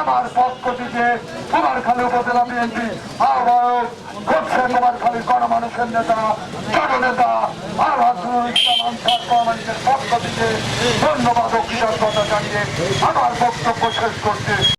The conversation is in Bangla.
আমার পক্ষ থেকে কুমারখালী উপজেলা বিএনপি আহ্বায়ক হচ্ছে কুমারখালী গণমানুষের নেতা, জননেতা আলহাজুল পক্ষ থেকে ধন্যবাদ ও কৃতজ্ঞতা জানিয়ে আমার বক্তব্য শেষ করছে।